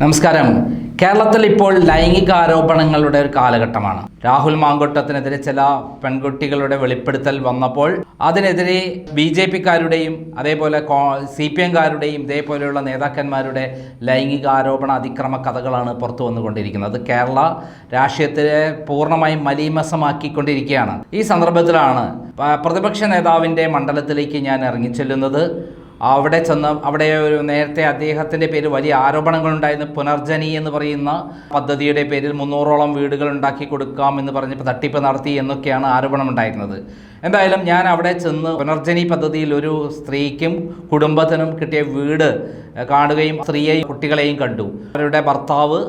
നമസ്കാരം. കേരളത്തിൽ ഇപ്പോൾ ലൈംഗിക ആരോപണങ്ങളുടെ ഒരു കാലഘട്ടമാണ്. രാഹുൽ മാങ്കൊട്ടത്തിനെതിരെ ചില പെൺകുട്ടികളുടെ വെളിപ്പെടുത്തൽ വന്നപ്പോൾ അതിനെതിരെ ബി ജെ പിക്കാരുടെയും അതേപോലെ സി പി എംകാരുടെയും ഇതേപോലെയുള്ള നേതാക്കന്മാരുടെ ലൈംഗിക ആരോപണ അതിക്രമ കഥകളാണ് പുറത്തു വന്നുകൊണ്ടിരിക്കുന്നത്. കേരള രാഷ്ട്രീയത്തെ പൂർണമായും മലീമസമാക്കിക്കൊണ്ടിരിക്കുകയാണ്. ഈ സന്ദർഭത്തിലാണ് പ്രതിപക്ഷ നേതാവിന്റെ മണ്ഡലത്തിലേക്ക് ഞാൻ ഇറങ്ങിച്ചെല്ലുന്നത്. അവിടെ ചെന്ന് അവിടെ ഒരു നേരത്തെ അദ്ദേഹത്തിന്റെ പേരിൽ വലിയ ആരോപണങ്ങളുണ്ടായിരുന്നു. പുനർജനി എന്ന് പറയുന്ന പദ്ധതിയുടെ പേരിൽ മുന്നൂറോളം വീടുകൾ ഉണ്ടാക്കി കൊടുക്കാം എന്ന് പറഞ്ഞ് തട്ടിപ്പ് നടത്തി എന്നൊക്കെയാണ് ആരോപണം ഉണ്ടായിരുന്നത് എന്തായാലും ഞാൻ അവിടെ ചെന്ന് പുനർജനി പദ്ധതിയിൽ ഒരു സ്ത്രീക്കും കുടുംബത്തിനും കിട്ടിയ വീട് കാണുകയും സ്ത്രീയെയും കുട്ടികളെയും കണ്ടു. അവരുടെ ഭർത്താവ്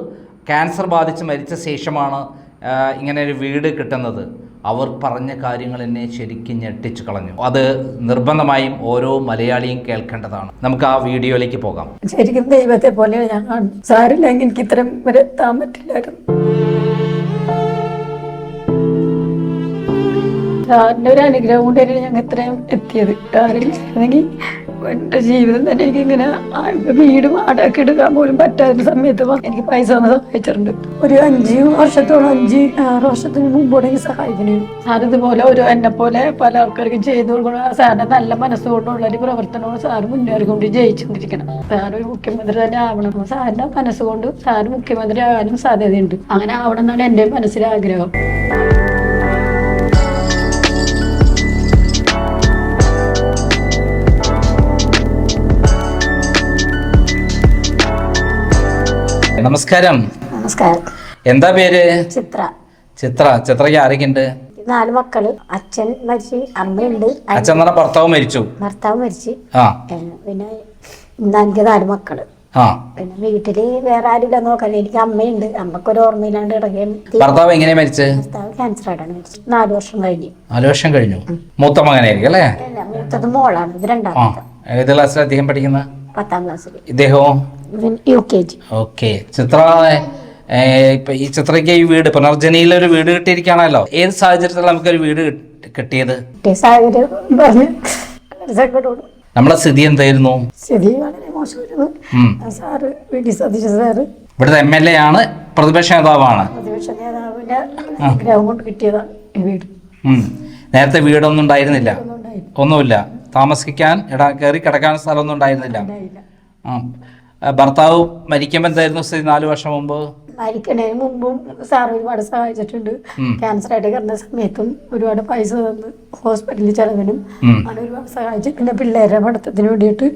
ക്യാൻസർ ബാധിച്ച് മരിച്ച ശേഷമാണ് ഇങ്ങനെ ഒരു വീട് കിട്ടുന്നത്. അവർ പറഞ്ഞ കാര്യങ്ങൾ എന്നെ ശരിക്കും ഞെട്ടിച്ചു കളഞ്ഞു. അത് നിർബന്ധമായും ഓരോ മലയാളിയും കേൾക്കേണ്ടതാണ്. നമുക്ക് ആ വീഡിയോയിലേക്ക് പോകാം. ശരിക്കും ദൈവത്തെ പോലെ ഞാൻ സാരില്ല എനിക്ക് ഇത്രയും വരെ എത്താൻ പറ്റില്ലായിരുന്നു. സാറിന്റെ ഒരു അനുഗ്രഹം കൊണ്ടായിരുന്നു ഞങ്ങൾ ഇത്രയും എത്തിയത്. സാറില്ലെങ്കിൽ എന്റെ ജീവിതം തന്നെ എനിക്ക് ഇങ്ങനെ വീടും വാടക എടുക്കാൻ പോലും പറ്റാത്ത സമയത്ത് എനിക്ക് പൈസ ഒന്ന് സഹായിച്ചിട്ടുണ്ട്. ഒരു അഞ്ച് വർഷത്തോളം അഞ്ച് ആറ് വർഷത്തിന് മുമ്പോടെ എനിക്ക് സഹായിക്കണേ സാർ ഇതുപോലെ ഒരു എന്നെ പോലെ പല ആൾക്കാർക്കും ചെയ്തു കൊടുക്കണം. സാറിന്റെ നല്ല മനസ്സുകൊണ്ടുള്ള ഒരു പ്രവർത്തനവും സാറ് മുന്നേറിക്കൊണ്ട് ജയിച്ചുകൊണ്ടിരിക്കണം സാർ ഒരു മുഖ്യമന്ത്രി തന്നെ ആവണം സാറിന്റെ മനസ്സുകൊണ്ട് സാറ് മുഖ്യമന്ത്രി ആകാനും സാധ്യതയുണ്ട്. അങ്ങനെ ആവണം എന്നാണ് എന്റെ മനസ്സിലെ ആഗ്രഹം. നമസ്കാരം. നമസ്കാരം. എന്താ പേര്? ചിത്ര. ചിത്ര. ചിത്രയ്ക്ക് ആരൊക്കെയുണ്ട്? നാല് മക്കൾ. അച്ഛൻ മരിച്ചു അമ്മയുണ്ട് അച്ഛൻ പറഞ്ഞ ഭർത്താവ് മരിച്ചു. ഭർത്താവ് മരിച്ചു. പിന്നെ എനിക്ക് നാല് മക്കൾ. പിന്നെ വീട്ടിൽ വേറെ ആരും ആരുമില്ല നോക്കാൻ. എനിക്ക് അമ്മയുണ്ട്. അമ്മക്കൊരു ഓർമ്മയില്ലാണ്ട് കിടക്കുകയും ഭർത്താവ് എങ്ങനെ മരിച്ചു? ഭർത്താവ് ക്യാൻസർ ആയിട്ടാണ് മരിച്ചത്. നാല് വർഷം കഴിഞ്ഞു. നാല് വർഷം കഴിഞ്ഞു. മൂത്ത മകനായിരിക്കും അല്ലേ? മൂത്തത് മോളാണ്. ഇത് രണ്ടാമത്തെ. ഏത് ക്ലാസ്സിൽ അധികം പഠിക്കുന്ന? പത്താം ക്ലാസ്സിൽ ഇദ്ദേഹവും U K G. Okay. Chitra ഇപ്പൊ ഈ ചിത്രയ്ക്ക് ഈ വീട് പുനർജനിയിൽ ഒരു വീട് കിട്ടിയിരിക്കുകയാണല്ലോ. ഏത് സാഹചര്യത്തിലാണ് നമുക്കൊരു വീട് കിട്ടി- കിട്ടിയത്? കിട്ടിയ സാഹചര്യം പറഞ്ഞ് വളരെ സങ്കടമാണ് നമ്മളെ സ്ഥിതി എന്തായിരുന്നു? സ്ഥിതി വളരെ മോശമായിരുന്നു. ഉം. Sir V D Satheesh sir. ഇവിടുത്തെ എം എൽ എ ആണ് പ്രതിപക്ഷ നേതാവാണ്. പ്രതിപക്ഷ നേതാവിന്റെ അനുഗ്രഹം കിട്ടിയതാണ് ഈ വീട്. നേരത്തെ വീടൊന്നും ഉണ്ടായിരുന്നില്ല. ഒന്നുമില്ല. താമസിക്കാൻ ഇട കയറി കിടക്കാൻ സ്ഥലമൊന്നും ഉണ്ടായിരുന്നില്ല. ഭർത്താവ് മരിക്കുമ്പോൾ എന്തായിരുന്നു സ്ഥിതി നാല് വർഷം മുമ്പ്? മരിക്കണതിന് മുമ്പും സാർ ഒരുപാട് സഹായിച്ചിട്ടുണ്ട്. ക്യാൻസർ ആയിട്ട് കിടന്ന സമയത്തും ഒരുപാട് പൈസ തന്ന് ഹോസ്പിറ്റലിൽ ചെലവിനും. അങ്ങനെ ഒരുപാട് സഹായിച്ചു. പിന്നെ പിള്ളേരുടെ പഠിത്തത്തിന് വേണ്ടിയിട്ട്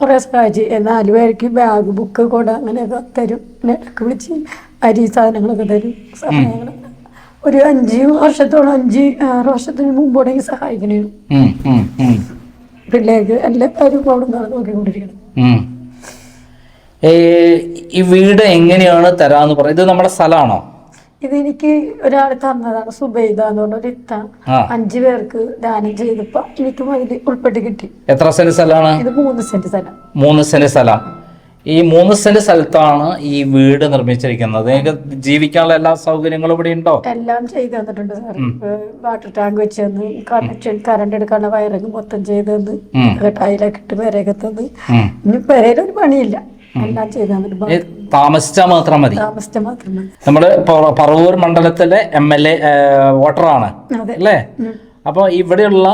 കുറെ സഹായിച്ചു. നാല് പേർക്ക് ബാഗ് ബുക്ക് കൊട അങ്ങനെയൊക്കെ തരും. പിന്നെ ഇടയ്ക്ക് വിളിച്ച് അരി സാധനങ്ങളൊക്കെ തരും. സഹായങ്ങളൊക്കെ ഒരു അഞ്ച് വർഷത്തോളം അഞ്ച് ആറ് വർഷത്തിന് മുമ്പോടെ എനിക്ക് സഹായിക്കണേ. പിള്ളേർക്ക് എല്ലാവരും അവിടെ നിന്നാണ് നോക്കിക്കൊണ്ടിരിക്കണം ഈ വീട് എങ്ങനെയാണ് തരാന്ന് പറയുന്നത് ഇത് നമ്മുടെ സ്ഥലമാണോ? ഇതെനിക്ക് ഒരാൾ തന്നതാണ് സുബൈദ എന്ന് പറഞ്ഞ ഒരു ഇത്ത. അഞ്ചു പേർക്ക് ദാനം ചെയ്തപ്പോ എനിക്കും അതിൽ ഉൾപ്പെട്ട് കിട്ടി. എത്ര സെന്റ് സ്ഥലമാണ്? ഇത് മൂന്ന് സെന്റ് സ്ഥലം. മൂന്ന് സെന്റ് സ്ഥലം. ഈ മൂന്ന് സെന്റ് സ്ഥലത്താണ് ഈ വീട് നിർമ്മിച്ചിരിക്കുന്നത്. നിങ്ങൾക്ക് ജീവിക്കാനുള്ള എല്ലാ സൗകര്യങ്ങളും ഇവിടെ ഉണ്ടോ? എല്ലാം ചെയ്തു തന്നിട്ടുണ്ട് സാർ വാട്ടർ ടാങ്ക് വെച്ച് തന്ന് കണക്ഷൻ കറണ്ട് എടുക്കാനുള്ള വയറിങ് മൊത്തം ചെയ്ത് തന്ന്. ടൈലൊക്കെ ഇട്ട് പെരയൊക്കെ തന്ന്. ഇനി പെരയിലൊരു പണിയില്ല. എല്ലാം ചെയ്തു തന്നിട്ട് താമസിച്ചാൽ മാത്രം മതി. നമ്മുടെ പറവൂർ മണ്ഡലത്തിലെ എം എൽ എ വോട്ടറാണ്. അല്ലേ? അപ്പോൾ ഇവിടെയുള്ള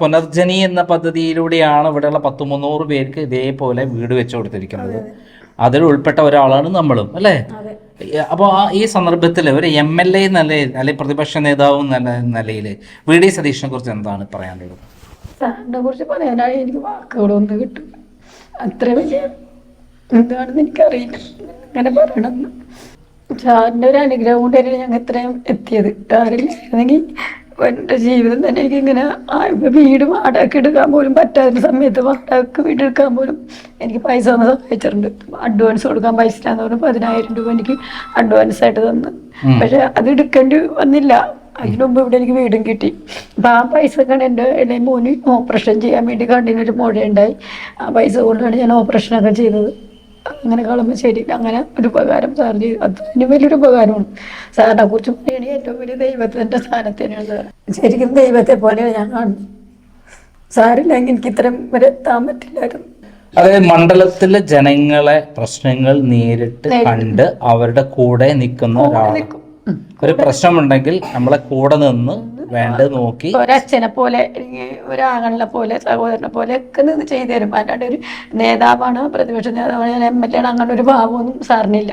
പുനർജനി എന്ന പദ്ധതിയിലൂടെയാണ് ഇവിടെയുള്ള പത്ത് മുന്നൂറ് പേർക്ക് ഇതേപോലെ വീട് വെച്ചു കൊടുത്തിരിക്കുന്നത്. അതിൽ ഉൾപ്പെട്ട ഒരാളാണ് നമ്മളും അല്ലേ? അപ്പോൾ ആ ഈ സന്ദർഭത്തിൽ ഒരു എം എൽ എ നിലയിൽ അല്ലെങ്കിൽ പ്രതിപക്ഷ നേതാവ് എന്ന നിലയിൽ വി ഡി സതീഷിനെ കുറിച്ച് എന്താണ് പറയാനുള്ളത്? സാറിനെ കുറിച്ച് പറയാനായി എനിക്ക് വാക്കുകളൊന്നും കിട്ടും അത്ര വലിയ എന്താണെന്ന് എനിക്കറിയില്ല. അങ്ങനെ പറയണമെന്ന് സാറിന്റെ ഒരു അനുഗ്രഹം കൊണ്ടായിരുന്നു ഞങ്ങൾ ഇത്രയും എത്തിയത്. സാറില്ലെങ്കിൽ എന്റെ ജീവിതം തന്നെ എനിക്ക് ഇങ്ങനെ ആ വീട് വാടകയ്ക്ക് എടുക്കാൻ പോലും പറ്റാത്ത സമയത്ത് വാടക വീട് എടുക്കാൻ പോലും എനിക്ക് പൈസ തന്ന് സഹായിച്ചിട്ടുണ്ട്. അഡ്വാൻസ് കൊടുക്കാൻ പൈസ ഇല്ലാന്ന് പറഞ്ഞു പതിനായിരം രൂപ എനിക്ക് അഡ്വാൻസ് ആയിട്ട് തന്നു. പക്ഷെ അത് എടുക്കേണ്ടി വന്നില്ല. അതിനുമുമ്പ് ഇവിടെ എനിക്ക് വീടും കിട്ടി. അപ്പം ആ പൈസ കണ്ട് എന്റെ ഇളയ മോന് ഓപ്പറേഷൻ ചെയ്യാൻ വേണ്ടി കണ്ണിനൊരു മുഴയുണ്ടായി ആ പൈസ കൊണ്ടാണ് ഞാൻ ഓപ്പറേഷനൊക്കെ ചെയ്തത്. അങ്ങനെ കളമശ്ശേരി അങ്ങനെ ഒരു ഉപകാരം സാർ ചെയ്തു. അതിന് വലിയൊരു ഉപകാരമാണ്. സാറിനെ കുറിച്ച് പറയുകയാണെങ്കിൽ ഏറ്റവും വലിയ ദൈവത്തിന്റെ സ്ഥാനത്ത് തന്നെയാണ് സാർ ശരിക്കും ദൈവത്തെ പോലെയാണ് ഞാൻ കാണുന്നത് സാറില്ലെങ്കിൽ എനിക്ക് ഇത്രയും വരെ എത്താൻ പറ്റില്ലായിരുന്നു. അതായത് മണ്ഡലത്തിലെ ജനങ്ങളെ പ്രശ്നങ്ങൾ നേരിട്ട് കണ്ട് അവരുടെ കൂടെ നിൽക്കുന്ന ഒരാളാണ്. ഒരു പ്രശ്നമുണ്ടെങ്കിൽ നമ്മളെ കൂടെ നിന്ന് വേണ്ടത് നോക്കി. ഒരച്ഛനെ പോലെ ഒരാങ്ങളെ പോലെ സഹോദരനെ പോലെ ഒക്കെ നിന്ന് ചെയ്തു തരും. അല്ലാണ്ട് ഒരു നേതാവാണ് പ്രതിപക്ഷ നേതാവാണ് ഞാൻ എം എൽ എ ആണ് അങ്ങനെ ഒരു ഭാവമൊന്നും സാറിനില്ല.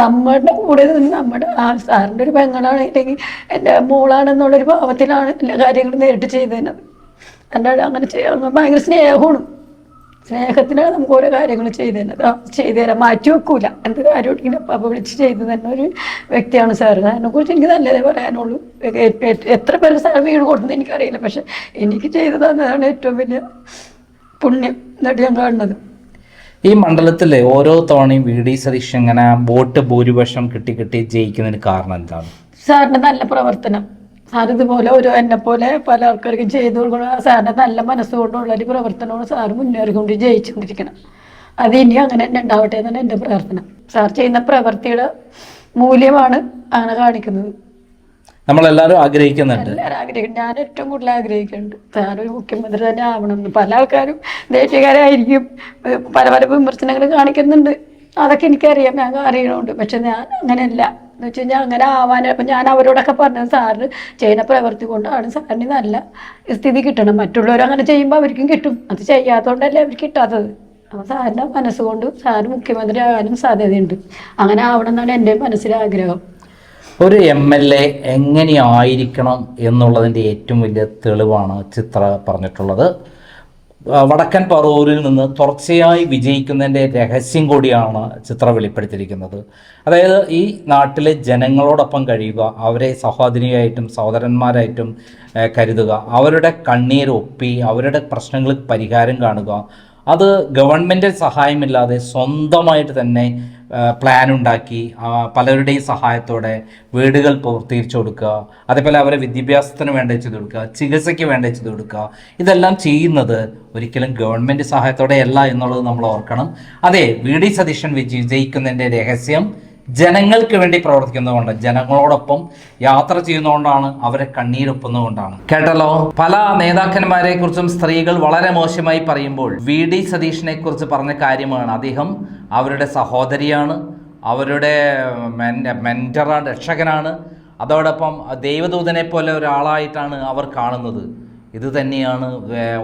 നമ്മുടെ കൂടെ നിന്ന് നമ്മുടെ ആ സാറിന്റെ ഒരു പെങ്ങളാണ് അല്ലെങ്കിൽ എന്റെ മോളാണെന്നുള്ളൊരു ഭാവത്തിലാണ് എല്ലാ കാര്യങ്ങളും നേരിട്ട് ചെയ്തു തരുന്നത്. അല്ലാണ്ട് അങ്ങനെ ഭയങ്കര സ്നേഹമാണ്. സ്നേഹത്തിനാണ് നമുക്ക് ഓരോ കാര്യങ്ങൾ ചെയ്തു തന്നെ ആ ചെയ്തു തരാം മാറ്റി വെക്കൂല. എന്ത് കാര്യം ഇങ്ങനെ പപ്പ വിളിച്ച് ചെയ്തു തന്നെ ഒരു വ്യക്തിയാണ് സാർ അതിനെ കുറിച്ച് എനിക്ക് നല്ലതേ പറയാനുള്ളൂ. എത്ര പേര് സാർ വീട് കൊടുത്തെന്ന് എനിക്കറിയില്ല. പക്ഷെ എനിക്ക് ചെയ്തു തന്നതാണ് ഏറ്റവും വലിയ പുണ്യം എന്നിട്ട് ഞാൻ കാണുന്നത്. ഈ മണ്ഡലത്തിലെ ഓരോ തവണയും വി ഡി സതീഷ് ഇങ്ങനെ വോട്ട് ഭൂരിപക്ഷം കിട്ടി കിട്ടി ജയിക്കുന്നതിന് കാരണം എന്താണ്? സാറിന്റെ നല്ല പ്രവർത്തനം. സാർ ഇതുപോലെ ഒരു എന്നെ പോലെ പല ആൾക്കാർക്കും ചെയ്തു കൊടുക്കണം. സാറിന്റെ നല്ല മനസ്സുകൊണ്ടുള്ള ഒരു പ്രവർത്തനമാണ് സാർ മുന്നേറിക്കൊണ്ട് ജയിച്ചുകൊണ്ടിരിക്കണം. അത് ഇനി അങ്ങനെ തന്നെ ഉണ്ടാവട്ടെ എന്നാണ് എന്റെ പ്രാർത്ഥന. സാർ ചെയ്യുന്ന പ്രവൃത്തിയുടെ മൂല്യമാണ് ആണ് കാണിക്കുന്നത്. നമ്മളെല്ലാരും ആഗ്രഹിക്കുന്നുണ്ട്. ഞാൻ ഏറ്റവും കൂടുതൽ ആഗ്രഹിക്കുന്നുണ്ട്. സാർ ഒരു മുഖ്യമന്ത്രി തന്നെ ആവണം എന്ന്. പല ആൾക്കാരും ദേശീയക്കാരായിരിക്കും പല പല വിമർശനങ്ങൾ കാണിക്കുന്നുണ്ട്. അതൊക്കെ എനിക്കറിയാം. ഞാൻ അറിയണമുണ്ട് പക്ഷെ ഞാൻ അങ്ങനെയല്ല. എന്ന് വെച്ച് കഴിഞ്ഞാൽ അങ്ങനെ ആവാൻ അപ്പം ഞാൻ അവരോടൊക്കെ പറഞ്ഞത് സാറിന് ചെയ്യുന്ന പ്രവൃത്തി കൊണ്ടാണ് സാറിന് നല്ല സ്ഥിതി കിട്ടണം. മറ്റുള്ളവർ അങ്ങനെ ചെയ്യുമ്പോൾ അവർക്കും കിട്ടും. അത് ചെയ്യാത്തതുകൊണ്ടല്ലേ അവർക്ക് കിട്ടാത്തത്. അപ്പോൾ സാറിന്റെ മനസ്സുകൊണ്ട് സാറ് മുഖ്യമന്ത്രി ആകാനും സാധ്യതയുണ്ട്. അങ്ങനെ ആവണം എന്നാണ് എന്റെ മനസ്സിലാഗ്രഹം. ഒരു എം എൽ എ എങ്ങനെയായിരിക്കണം എന്നുള്ളതിന്റെ ഏറ്റവും വലിയ തെളിവാണ് ചിത്ര പറഞ്ഞിട്ടുള്ളത്. വടക്കൻ പറവൂരിൽ നിന്ന് തുടർച്ചയായി വിജയിക്കുന്നതിന്റെ രഹസ്യം കൂടിയാണ് ചിത്രം വെളിപ്പെടുത്തിയിരിക്കുന്നത്. അതായത് ഈ നാട്ടിലെ ജനങ്ങളോടൊപ്പം കഴിയുക അവരെ സഹോദരിയായിട്ടും സഹോദരന്മാരായിട്ടും കരുതുക അവരുടെ കണ്ണീർ ഒപ്പി അവരുടെ പ്രശ്നങ്ങൾക്ക് പരിഹാരം കാണുക അത് ഗവൺമെന്റ് സഹായമില്ലാതെ സ്വന്തമായിട്ട് തന്നെ പ്ലാൻ ഉണ്ടാക്കി പലരുടെയും സഹായത്തോടെ വീടുകൾ പൂർത്തീകരിച്ചു കൊടുക്കുക അതേപോലെ അവരെ വിദ്യാഭ്യാസത്തിന് വേണ്ട ചെയ്ത് കൊടുക്കുക ചികിത്സയ്ക്ക് വേണ്ട ചെയ്ത് കൊടുക്കുക ഇതെല്ലാം ചെയ്യുന്നത് ഒരിക്കലും ഗവൺമെന്റ് സഹായത്തോടെ അല്ല എന്നുള്ളത് നമ്മൾ ഓർക്കണം. അതെ വി. ഡി. സതീശൻ വിജയിക്കുന്നതിന്റെ രഹസ്യം ജനങ്ങൾക്ക് വേണ്ടി പ്രവർത്തിക്കുന്നതുകൊണ്ട് ജനങ്ങളോടൊപ്പം യാത്ര ചെയ്യുന്നതുകൊണ്ടാണ് അവരെ കണ്ണീരൊപ്പുന്നതുകൊണ്ടാണ്. കേട്ടല്ലോ? പല നേതാക്കന്മാരെ കുറിച്ചും സ്ത്രീകൾ വളരെ മോശമായി പറയുമ്പോൾ വി ഡി സതീഷിനെ കുറിച്ച് പറഞ്ഞ കാര്യമാണ്. അദ്ദേഹം അവരുടെ സഹോദരിയാണ് അവരുടെ മെന്ററാണ് രക്ഷകനാണ്. അതോടൊപ്പം ദൈവദൂതനെ പോലെ ഒരാളായിട്ടാണ് അവർ കാണുന്നത്. ഇത് തന്നെയാണ്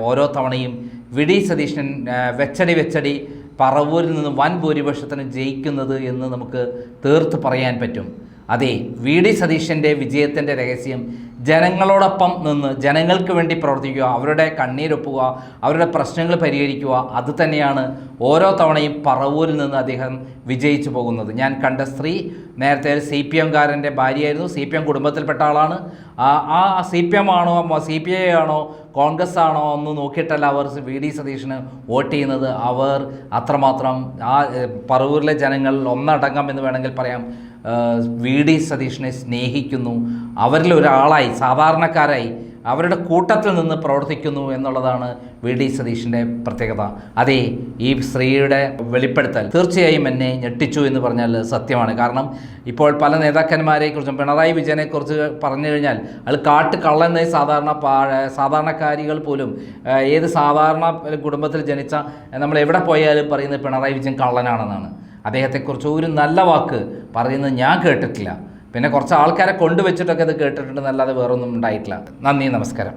ഓരോ തവണയും വി ഡി സതീശൻ വെച്ചടി വെച്ചടി പറവൂരിൽ നിന്ന് വൻ ഭൂരിപക്ഷത്തിന് ജയിക്കുന്നത് എന്ന് നമുക്ക് തീർത്ത് പറയാൻ പറ്റും. അതെ വി ഡി സതീശന്റെ വിജയത്തിന്റെ രഹസ്യം ജനങ്ങളോടൊപ്പം നിന്ന് ജനങ്ങൾക്ക് വേണ്ടി പ്രവർത്തിക്കുക അവരുടെ കണ്ണീരൊപ്പുക അവരുടെ പ്രശ്നങ്ങൾ പരിഹരിക്കുക അത് തന്നെയാണ് ഓരോ തവണയും പറവൂരിൽ നിന്ന് അദ്ദേഹം വിജയിച്ചു പോകുന്നത്. ഞാൻ കണ്ട സ്ത്രീ നേരത്തെ സി പി എംകാരന്റെ ഭാര്യയായിരുന്നു സി പി എം കുടുംബത്തിൽപ്പെട്ട ആളാണ്. ആ സി പി എം ആണോ സി പി ഐ ആണോ കോൺഗ്രസ് ആണോ എന്ന് നോക്കിയിട്ടല്ല അവർ വി ഡി സതീഷിന് വോട്ട് ചെയ്യുന്നത്. അവർ അത്രമാത്രം ആ പറവൂരിലെ ജനങ്ങൾ ഒന്നടങ്കം എന്ന് വേണമെങ്കിൽ പറയാം. വി ഡി സതീഷിനെ സ്നേഹിക്കുന്നു. അവരിൽ ഒരാളായി സാധാരണക്കാരായി അവരുടെ കൂട്ടത്തിൽ നിന്ന് പ്രവർത്തിക്കുന്നു എന്നുള്ളതാണ് വി ഡി സതീഷിന്റെ പ്രത്യേകത. അതെ ഈ സ്ത്രീയുടെ വെളിപ്പെടുത്തൽ തീർച്ചയായും എന്നെ ഞെട്ടിച്ചു എന്ന് പറഞ്ഞാൽ സത്യമാണ്. കാരണം ഇപ്പോൾ പല നേതാക്കന്മാരെക്കുറിച്ചും പിണറായി വിജയനെക്കുറിച്ച് പറഞ്ഞു കഴിഞ്ഞാൽ അത് കാട്ട് കള്ളെന്ന് സാധാരണ സാധാരണക്കാരികൾ പോലും ഏത് സാധാരണ കുടുംബത്തിൽ ജനിച്ച നമ്മൾ എവിടെ പോയാലും പറയുന്നത് പിണറായി വിജയൻ കള്ളനാണെന്നാണ്. അദ്ദേഹത്തെക്കുറിച്ച് ഒരു നല്ല വാക്ക് പറയുന്നത് ഞാൻ കേട്ടിട്ടില്ല. പിന്നെ കുറച്ച് ആൾക്കാരെ കൊണ്ടുവച്ചിട്ടൊക്കെ ഇത് കേട്ടിട്ടുണ്ടെന്നല്ലാതെ വേറൊന്നും ഉണ്ടായിട്ടില്ല. നന്ദി നമസ്കാരം.